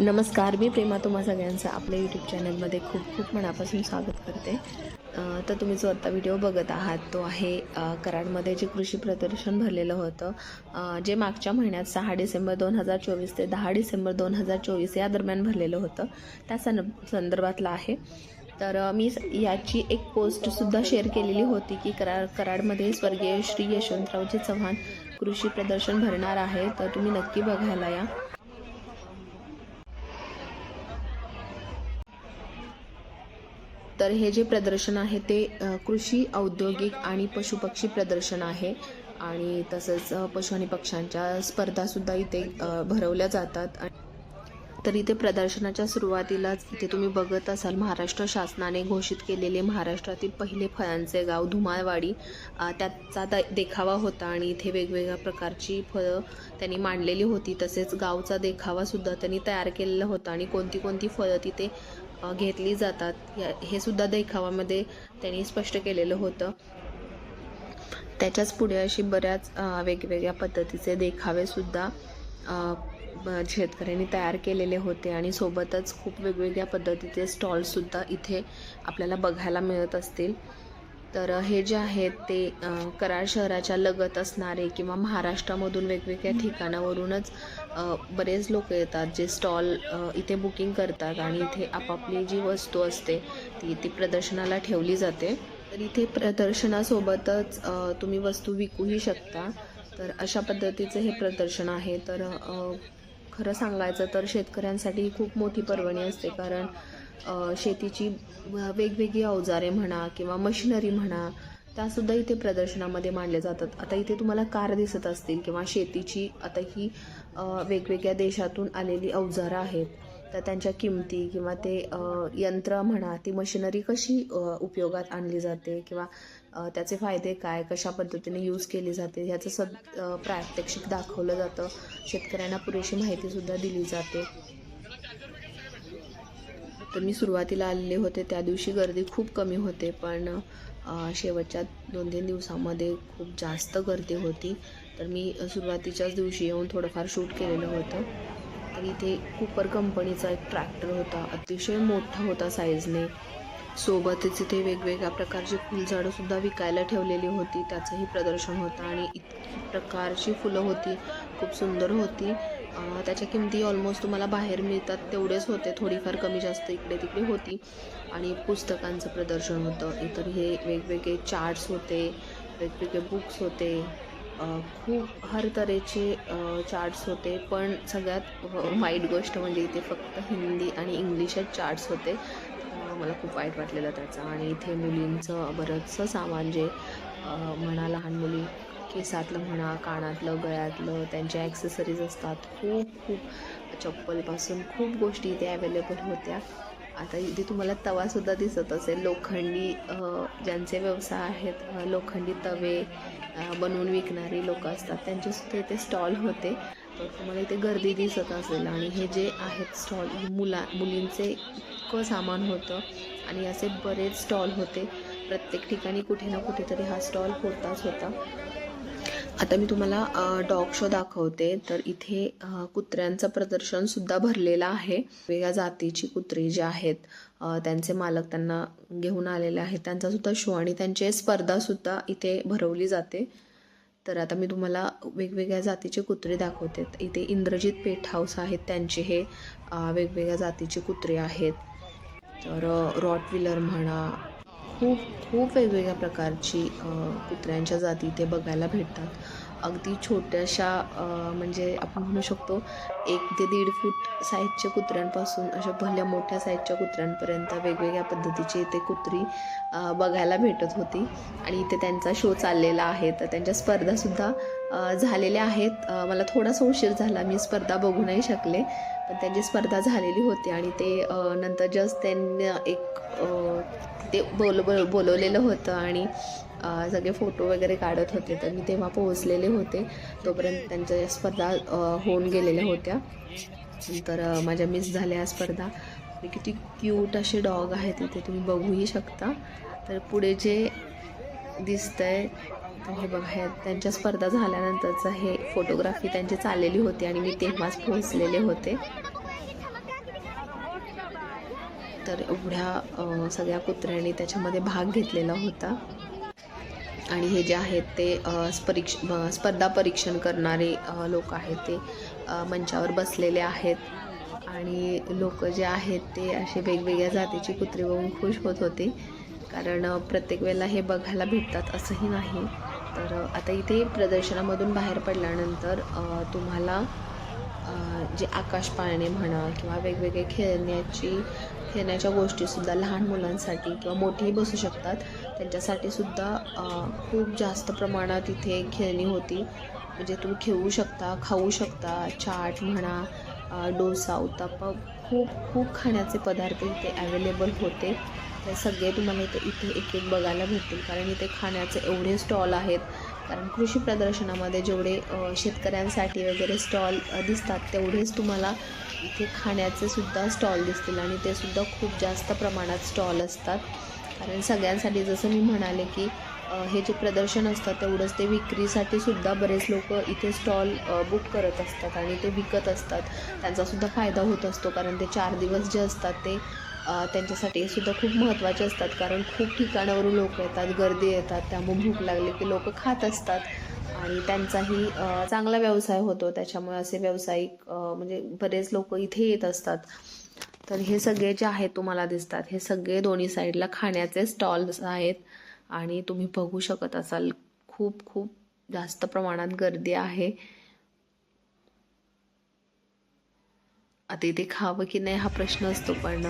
नमस्कार मी प्रेमा तुम्हा सगळ्यांचं आपल्या यूट्यूब चॅनलमध्ये खूप खूप मनापासून स्वागत करते. तर तुम्ही जो आत्ता व्हिडिओ बघत आहात तो आहे कराडमध्ये जे कृषी प्रदर्शन भरलेलं होतं. जे मागच्या महिन्यात सहा डिसेंबर दोन हजार चोवीस ते दहा डिसेंबर दोन हजार चोवीस या दरम्यान भरलेलं होतं त्या सन संदर्भातलं आहे. तर मी याची एक पोस्टसुद्धा शेअर केलेली होती की कराड कराडमध्ये स्वर्गीय श्री यशवंतरावजी चव्हाण कृषी प्रदर्शन भरणार आहे. तर तुम्ही नक्की बघायला या. तर हे जे प्रदर्शन आहे ते कृषी औद्योगिक आणि पशुपक्षी प्रदर्शन आहे. आणि तसंच पशु आणि पक्ष्यांच्या स्पर्धासुद्धा इथे भरवल्या जातात. तर इथे प्रदर्शनाच्या सुरुवातीलाच इथे तुम्ही बघत असाल महाराष्ट्र शासनाने घोषित केलेले महाराष्ट्रातील पहिले फळांचे गाव धुमाळवाडी त्याचा देखावा होता आणि इथे वेगवेगळ्या प्रकारची फळं त्यांनी मांडलेली होती. तसेच गावचा देखावासुद्धा त्यांनी तयार केलेला होता आणि कोणती कोणती फळं तिथे घेतली जातात. या- हे सुद्धा देखावामध्ये त्यांनी स्पष्ट केलेलं होतं. त्याच्याच पुढे अशी बऱ्याच वेगवेगळ्या पद्धतीचे देखावेसुद्धा शेतकऱ्यांनी तयार केलेले होते आणि सोबतच खूप वेगवेगळ्या पद्धतीचे स्टॉल्ससुद्धा इथे आपल्याला बघायला मिळत असतील. तर हे जे आहेत ते कराड शहराच्या लगत असणारे किंवा महाराष्ट्रामधून वेगवेगळ्या ठिकाणावरूनच बरेच लोक येतात जे स्टॉल इथे बुकिंग करतात आणि इथे आपापली जी वस्तू असते ती ती प्रदर्शनाला ठेवली जाते. तर इथे प्रदर्शनासोबतच तुम्ही वस्तू विकूही शकता. तर अशा पद्धतीचं हे प्रदर्शन आहे. तर खरं सांगायचं तर शेतकऱ्यांसाठी खूप मोठी पर्वणी असते. कारण शेतीची वेगवेगळी अवजारे म्हणा किंवा मशिनरी म्हणा त्यासुद्धा इथे प्रदर्शनामध्ये मांडल्या जातात. आता इथे तुम्हाला कार दिसत असतील किंवा शेतीची आता ही वेगवेगळ्या देशातून आलेली अवजारं आहेत तर त्यांच्या किमती किंवा ते यंत्र म्हणा ती मशिनरी कशी उपयोगात आणली जाते किंवा त्याचे फायदे काय कशा पद्धतीने यूज केली जाते ह्याचं सद प्रात्यक्षिक दाखवलं जातं. शेतकऱ्यांना पुरेशी माहितीसुद्धा दिली जाते. तर मी सुरुवातीला आलेले होते त्या दिवशी गर्दी खूप कमी होते पण शेवटच्या दोन तीन दिवसामध्ये खूप जास्त गर्दी होती. तर मी सुरुवातीच्याच दिवशी येऊन थोडंफार शूट केलेलं होतं. तर इथे कुपर कंपनीचा एक ट्रॅक्टर होता अतिशय मोठा होता साईजने. सोबतच इथे वेगवेगळ्या प्रकारची फुलझाडंसुद्धा विकायला ठेवलेली होती त्याचंही प्रदर्शन होतं आणि इतकी प्रकारची फुलं होती खूप सुंदर होती. त्याच्या किमती ऑलमोस्ट तुम्हाला बाहेर मिळतात तेवढेच होते. थोडीफार कमी जास्त इकडे तिकडे होती. आणि पुस्तकांचं प्रदर्शन होतं. इतर हे वेगवेगळे चार्ट्स होते वेगवेगळे बुक्स होते. खूप हर तऱ्हेचे चार्ट्स होते. पण सगळ्यात वाईट गोष्ट म्हणजे इथे फक्त हिंदी आणि इंग्लिशच चार्ट्स होते. मला खूप वाईट वाटलेलं त्याचं. आणि इथे मुलींचं बरंचसं सामान जे म्हणा लहान मुली केसातलं म्हणा कानातलं गळ्यातलं त्यांच्या ॲक्सेसरीज असतात. खूप खूप चप्पलपासून खूप गोष्टी इथे अवेलेबल होत्या. आता इथे तुम्हाला तवासुद्धा दिसत असेल. लोखंडी ज्यांचे व्यवसाय आहेत लोखंडी तवे बनवून विकणारी लोक असतात. त्यांचेसुद्धा इथे स्टॉल होते. तर तुम्हाला इथे गर्दी दिसत असेल. आणि हे जे आहेत स्टॉल मुला मुलींचे इतकं सामान होतं. आणि असे बरेच स्टॉल होते. प्रत्येक ठिकाणी कुठे ना कुठेतरी हा स्टॉल होताच होता. आता मी तुम्हाला डॉग शो दाखवते. तर इथे कुत्र्यांचं प्रदर्शनसुद्धा भरलेलं आहे. वेगळ्या जातीची कुत्री जे आहेत त्यांचे मालक त्यांना घेऊन आलेले आहेत. त्यांचासुद्धा शो आणि त्यांचे स्पर्धासुद्धा इथे भरवली जाते. तर आता मी तुम्हाला वेगवेगळ्या जातीचे कुत्रे दाखवते. इथे इंद्रजित पेट हाऊस आहेत त्यांचे हे वेगवेगळ्या जातीचे कुत्रे आहेत. तर रॉट व्हीलर म्हणा खूप खूप वेगवेगळ्या प्रकारची कुत्र्यांच्या जाती इथे बघायला भेटतात. अगदी छोट्याशा म्हणजे आपण म्हणू शकतो एक ते दीड फूट साईजच्या कुत्र्यांपासून अशा भल्या मोठ्या साईजच्या कुत्र्यांपर्यंत वेगवेगळ्या पद्धतीची इथे कुत्री बघायला भेटत होती. आणि इथे त्यांचा शो चाललेला आहे. तर त्यांच्या स्पर्धासुद्धा झालेल्या आहेत. मला थोडासा उशीर झाला. मी स्पर्धा बघू नाही शकले. पण त्यांची स्पर्धा झालेली होती आणि ते नंतर जस्ट त्यांनी एक ते बोल बोलवलेलं होतं आणि सगळे फोटो वगैरे काढत होते. तर मी तेव्हा पोहोचलेले होते. तोपर्यंत त्यांच्या स्पर्धा होऊन गेलेल्या होत्या. तर माझ्या मिस झाल्या स्पर्धा. किती क्यूट असे डॉग आहेत इथे. तुम्ही बघूही शकता. तर पुढे जे दिसतं आहे हे बघा ह्या त्यांच्या स्पर्धा झाल्यानंतरचं हे फोटोग्राफी त्यांची चाललेली होती आणि मी तेव्हाच पोहोचलेले होते. तर एवढ्या सगळ्या कुत्र्यांनी त्याच्यामध्ये भाग घेतलेला होता. आणि हे जे आहेत ते स्परीक्ष परीक्ष स्पर्धा परीक्षण करणारे लोक आहेत ते मंचावर बसलेले आहेत. आणि लोक जे आहेत ते असे वेगवेगळ्या जातीची कुत्रे बघून खुश होत होते. कारण प्रत्येक वेळेला हे बघायला भेटतात असंही नाही. तर आता इथे प्रदर्शनामधून बाहेर पडल्यानंतर तुम्हाला जे आकाश पाळणे म्हणा किंवा वेगवेगळे खेळण्याची खेळण्याच्या गोष्टीसुद्धा लहान मुलांसाठी किंवा मोठेही बसू शकतात. त्यांच्यासाठी सुद्धा खूप जास्त प्रमाणात इथे खेळणी होती. म्हणजे तुम्ही खेळू शकता खाऊ शकता चाट म्हणा डोसा उत्तापा खूप खूप खाण्याचे पदार्थ इथे अवेलेबल होते. ते सगळे तुम्हाला इथे इथे एक एक बघायला भेटतील. कारण इथे खाण्याचे एवढे स्टॉल आहेत. कारण कृषी प्रदर्शनामध्ये जेवढे शेतकऱ्यांसाठी वगैरे स्टॉल दिसतात तेवढेच तुम्हाला इथे खाण्याचे सुद्धा स्टॉल दिसतील आणि ते सुद्धा खूप जास्त प्रमाणात स्टॉल असतात. कारण सगळ्यांसाठी जसं मी म्हणाले की हे जे प्रदर्शन असतं तेवढंच ते विक्रीसाठी सुद्धा बरेच लोक इथे स्टॉल बुक करत असतात आणि ते विकत असतात. त्यांचासुद्धा फायदा होत असतो कारण ते चार दिवस जे असतात ते त्यांच्यासाठी सुद्धा खूप महत्त्वाचे असतात. कारण खूप ठिकाणावरून लोक येतात गर्दी येतात त्यामुळे भूक लागली की लोक खात असतात. आणि त्यांचाही चांगला व्यवसाय होतो. त्याच्यामुळे असे व्यावसायिक म्हणजे बरेच लोक इथे येत असतात. तर हे सगळे जे आहेत तुम्हाला दिसतात हे सगळे दोन्ही साईडला खाण्याचे स्टॉल्स आहेत. आणि तुम्ही बघू शकत असाल खूप खूप जास्त प्रमाणात गर्दी आहे. आता इथे खावं की नाही हा प्रश्न असतो पण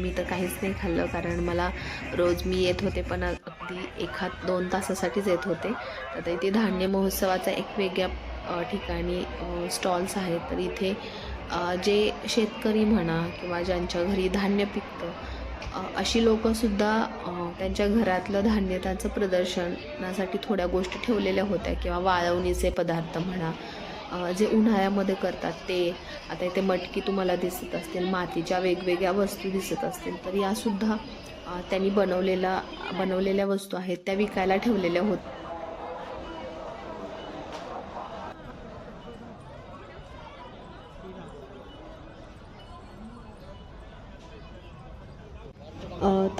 मी तर काहीच नाही खाल्लं कारण मला रोज मी येत होते पण अगदी एखाद दोन तासासाठीच येत होते. आता इथे धान्य महोत्सवाचा एक वेगळ्या ठिकाणी स्टॉल्स आहेत. तर इथे जे शेतकरी म्हणा किंवा ज्यांच्या घरी धान्य पिकतं अशी लोकंसुद्धा त्यांच्या घरातलं धान्य त्यांचं प्रदर्शनासाठी थोड्या गोष्टी ठेवलेल्या होत्या. किंवा वाळवणीचे पदार्थ म्हणा जे उन्हाळ्यामध्ये करतात ते. आता इथे मटकी तुम्हाला दिसत असतील मातीच्या वेगवेगळ्या वस्तू दिसत असतील तर यासुद्धा त्यांनी बनवलेला बनवलेल्या वस्तू आहेत त्या विकायला ठेवलेल्या होत्या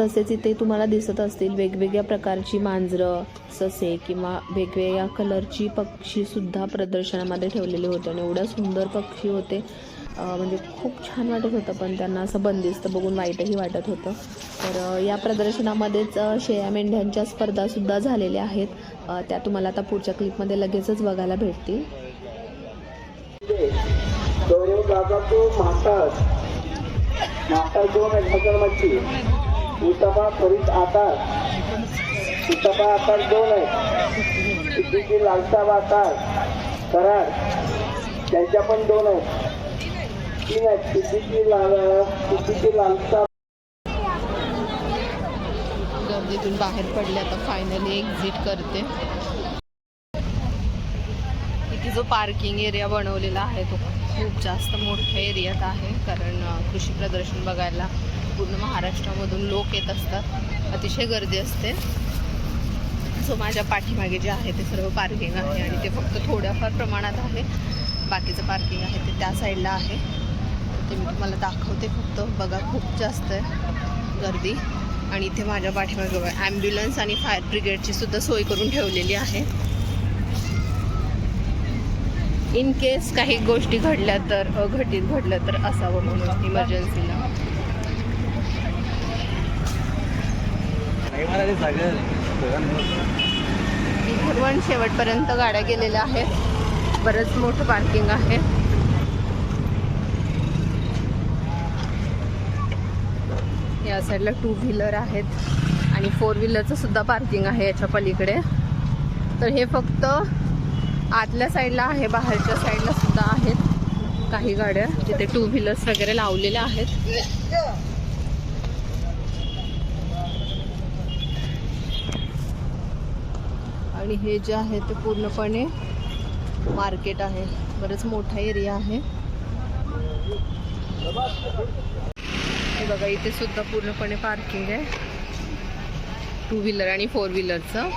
तसेच इथे तुम्हाला दिसत असतील वेगवेगळ्या प्रकारची मांजरं ससे किंवा वेगवेगळ्या कलरची पक्षीसुद्धा प्रदर्शनामध्ये ठेवलेले होते आणि एवढ्या सुंदर पक्षी होते. म्हणजे खूप छान वाटत होतं पण त्यांना असं बंदिस्त बघून वाईटही वाटत होतं. तर या प्रदर्शनामध्येच शेळ्या मेंढ्यांच्या स्पर्धासुद्धा झालेल्या आहेत. त्या तुम्हाला आता पुढच्या क्लिपमध्ये लगेचच बघायला भेटतील. तो म्हातार म्हातार आकार उतापा आकार दोन आहेत सिद्धीची लालसा आकार? करार. त्यांच्या पण दोन आहेत. तीन आहेत. सिद्धीची लाल सिद्धीची लालसा? गर्दीतून बाहेर पडले आता फायनली एक्झिट करते. इथे जो पार्किंग एरिया बनवलेला आहे तो खूप जास्त मोठा एरियात आहे कारण कृषी प्रदर्शन बघायला पूर्ण महाराष्ट्रामधून लोक येत असतात. अतिशय गर्दी असते. सो माझ्या पाठीमागे जे आहे ते सर्व पार्किंग आहे आणि ते फक्त थोड्याफार प्रमाणात आहे. बाकीचं पार्किंग आहे ते त्या साईडला आहे. ते मी तुम्हाला दाखवते फक्त. बघा खूप जास्त आहे गर्दी. आणि इथे माझ्या पाठीमागे ॲम्ब्युलन्स आणि फायर ब्रिगेडची सुद्धा सोय करून ठेवलेली आहे. इन केस काही गोष्टी घडल्या तर घटीत घडलं तर असावं म्हणून इमर्जन्सीला इथून शेवटपर्यंत गाड्या गेलेल्या आहेत. बरंच मोठं पार्किंग आहे. या साईडला टू व्हीलर आहेत. आणि फोर व्हीलरचं सुद्धा पार्किंग आहे याच्या पलीकडे. तर हे फक्त आतल्या साईडला आहे बाहेरच्या साईडला सुद्धा आहेत काही गाड्या. तिथे टू व्हीलर्स वगैरे लावलेल्या आहेत. आणि हे जे आहे ते पूर्णपणे मार्केट आहे. बरंच मोठा एरिया आहे. हे बघा इथे सुद्धा पूर्णपणे पार्किंग आहे. टू व्हीलर आणि फोर व्हीलरचं.